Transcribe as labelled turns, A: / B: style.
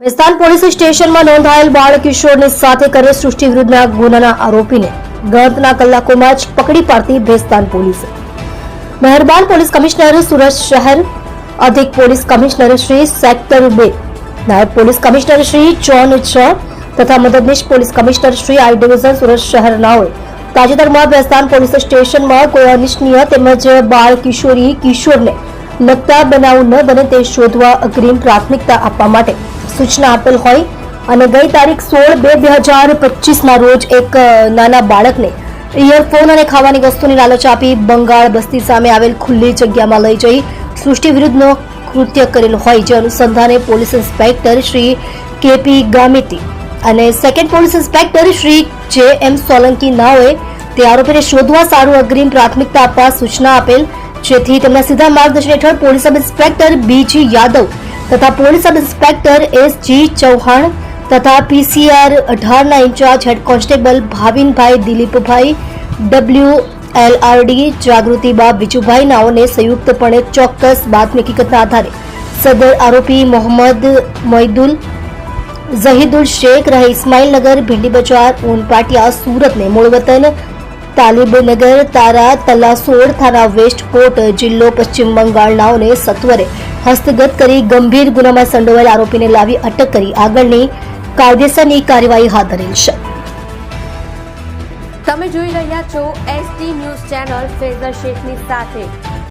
A: વિસ્તાર પોલીસ સ્ટેશનમાં નોંધાયેલ બાળ સાથે કરે સૃષ્ટિ વિરુદ્ધના ગુનાના આરોપીને ગણતના કલાકોમાં જ પકડી પાડતી ભેસ્તાન પોલીસે. મહેરબાન પોલીસ કમિશનર સુરત શહેર, અધિક પોલીસ કમિશનર શ્રી સેક્ટર બે, નાયબ પોલીસ કમિશનર શ્રી જોન છ, તથા મદદનીશ police commissioner Shri I division Surat શહેરનાઓએ તાજેતરમાં ભેસ્તાન પોલીસ સ્ટેશનમાં કોઈ અનિચ્છનીય તેમજ બાળ કિશોરી કિશોરને લગતા બનાવ ન બને તે શોધવા અગ્રીમ પ્રાથમિકતા આપવા માટે સૂચના આપેલ હોય અને ગઈ તારીખ સોળ બે બે હજાર પચીસના રોજ એક નાના બાળકને ઇયરફોન અને ખાવાની વસ્તુની લાલચ આપી બંગાળ બસ્તી સામે આવેલ ખુલ્લી જગ્યામાં લઈ જઈ સૃષ્ટિ વિરુદ્ધનો કૃત્ય કરેલ હોય, જે અનુસંધાને police inspector Shri KP Gamiti અને સેકન્ડ પોલીસ ઇન્સ્પેક્ટર શ્રી જે એમ સોલંકી નાઓએ તે આરોપીને શોધવા સારું અગ્રીમ પ્રાથમિકતા આપવા સૂચના આપેલ, જેથી તેમના સીધા માર્ગદર્શન હેઠળ પોલીસ સબ ઇન્સ્પેક્ટર બીજી યાદવ તથા police sub inspector S G Chauhan તથા PCR અઢારના incharge head constable Bhavinbhai Dilipbhai, W LRD Jagrutiba Bijubhai નાઓને સંયુક્તપણે ચોક્કસ બાતમી હકીકતના આધારે સદર આરોપી મોહમ્મદ મોઇદુલ, ઝહીદુલ શેખ રહે ઇસ્માઇલનગર ભીંડી બજાર ઊનપાટિયા સુરતને મૂળ વતન તાલીબનગર, તારા તલાસોડ થાના વેસ્ટ કોટ જિલ્લો પશ્ચિમ બંગાળ નાઓને સત્વરે હસ્તગત કરી ગંભીર ગુનામાં સંડોવાયેલ આરોપીને લાવી અટક કરી આગળની કાયદેસરની કાર્યવાહી હાથ ધરેલ છે.
B: તમે જોઈ રહ્યા છો એસટી ન્યૂઝ ચેનલ ફેઝર શેખની સાથે.